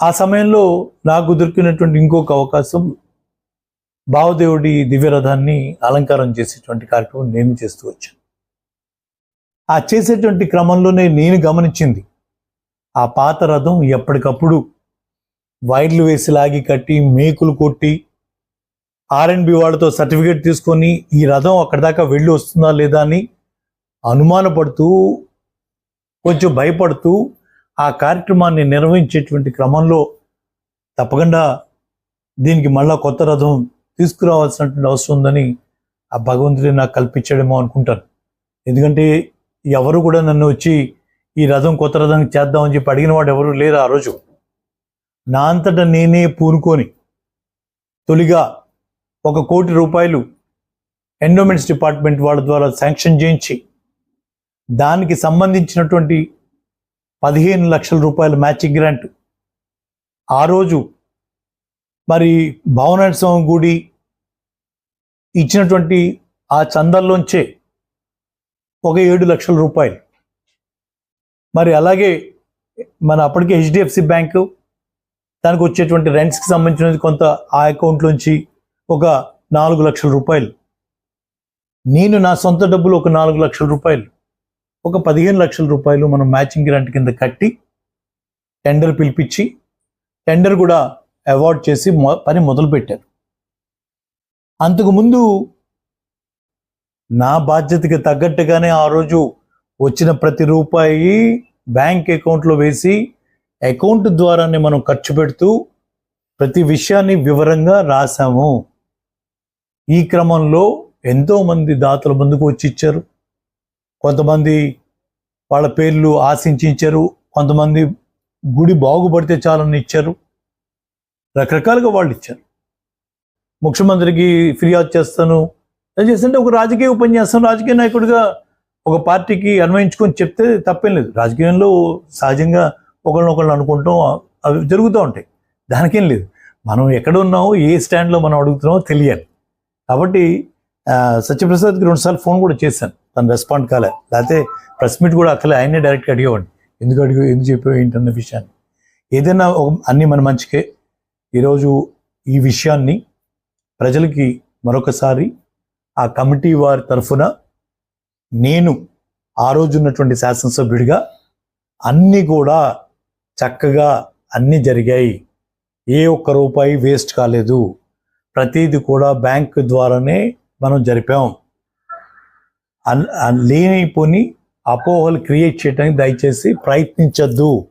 ఆ సమయంలో నాకు దొరికినటువంటి ఇంకొక అవకాశం భావదేవుడి దివ్యరథాన్ని అలంకారం చేసేటువంటి కార్యక్రమం నేను చేస్తూ వచ్చాను. ఆ చేసేటువంటి క్రమంలోనే నేను గమనించింది ఆ పాత రథం ఎప్పటికప్పుడు వైర్లు వేసి లాగి కట్టి మేకులు కొట్టి ఆర్ఎన్బి వాళ్ళతో సర్టిఫికేట్ తీసుకొని ఈ రథం అక్కడి దాకా వెళ్ళి వస్తుందా లేదా అని అనుమానపడుతూ కొంచెం భయపడుతూ ఆ కార్యక్రమాన్ని నిర్వహించేటువంటి క్రమంలో తప్పకుండా దీనికి మళ్ళా కొత్త రథం తీసుకురావాల్సినటువంటి అవసరం ఉందని ఆ భగవంతుడే నాకు కల్పించడమో అనుకుంటాను. ఎందుకంటే ఎవరు కూడా నన్ను వచ్చి ఈ రథం కొత్త రథం చేద్దామని చెప్పి అడిగిన వాడు ఎవరు లేరు ఆ రోజు. నా అంతట నేనే పూనుకొని తొలిగా ఒక కోటి రూపాయలు ఎండోమెంట్స్ డిపార్ట్మెంట్ వాళ్ళ ద్వారా శాంక్షన్ చేయించి దానికి సంబంధించినటువంటి పదిహేను లక్షల రూపాయల మ్యాచింగ్ గ్రాంట్. ఆ రోజు మరి భావనారాయణ స్వామి గుడి ఇచ్చినటువంటి ఆ చందల్లోంచే ఒక ఏడు లక్షల రూపాయలు మరి అలాగే మన అప్పటికే హెచ్డిఎఫ్సి బ్యాంకు దానికి వచ్చేటువంటి రెంట్స్కి సంబంధించినది కొంత ఆ అకౌంట్లోంచి ఒక నాలుగు లక్షల రూపాయలు. నేను నా సొంత డబ్బులు ఒక నాలుగు లక్షల రూపాయలు. ఒక పదిహేను లక్షల రూపాయలు మనం మ్యాచింగ్ గ్రాంట్ కింద కట్టి టెండర్ పిలిపించి టెండర్ కూడా అవార్డ్ చేసి పని మొదలుపెట్టారు. అంతకుముందు నా బాధ్యతకి తగ్గట్టుగానే ఆ రోజు వచ్చిన ప్రతి రూపాయి బ్యాంక్ అకౌంట్లో వేసి అకౌంట్ ద్వారానే మనం ఖర్చు పెడుతూ ప్రతి విషయాన్ని వివరంగా రాసాము ఈ క్రమంలో ఎంతో మంది దాతల ముందుకు వచ్చి ఇచ్చారు. కొంతమంది వాళ్ళ పేర్లు ఆశించి ఇచ్చారు కొంతమంది గుడి బాగుపడితే చాలని ఇచ్చారు. రకరకాలుగా వాళ్ళు ఇచ్చారు. ముఖ్యమంత్రికి ఫిర్యాదు చేస్తాను. అది చేస్తుంటే ఒక రాజకీయ ఉపన్యాసం రాజకీయ నాయకుడిగా ఒక పార్టీకి అన్వయించుకొని చెప్తే తప్పేం లేదు. రాజకీయంలో సహజంగా ఒకళ్ళనొకళ్ళు అనుకుంటాం అవి జరుగుతూ ఉంటాయి. దానికేం లేదు. మనం ఎక్కడ ఉన్నామో ఏ స్టాండ్లో మనం అడుగుతున్నామో తెలియాలి. కాబట్టి సత్యప్రసాద్కి రెండుసార్లు ఫోన్ కూడా చేశాను. తను రెస్పాండ్ కాలే. లేకపోతే ప్రెస్ మీట్ కూడా అక్కలే. ఆయనే డైరెక్ట్గా అడిగేవాడిని. ఎందుకు అడిగి ఎందుకు చెప్పావు ఏంటన్న విషయాన్ని. ఏదైనా ఒక- అన్నీ మన మంచికే. ఈరోజు ఈ విషయాన్ని ప్రజలకి మరొకసారి ఆ కమిటీ వారి తరఫున నేను ఆ రోజు ఉన్నటువంటి శాసనసభ్యుడిగా అన్నీ కూడా చక్కగా అన్నీ జరిగాయి. ఏ ఒక్క రూపాయి వేస్ట్ కాలేదు. ప్రతిదీ కూడా బ్యాంక్ ద్వారానే మనం జరిపాం. అన్- లేనిపోని అపోహలు క్రియేట్ చేయడానికి దయచేసి ప్రయత్నించద్దు.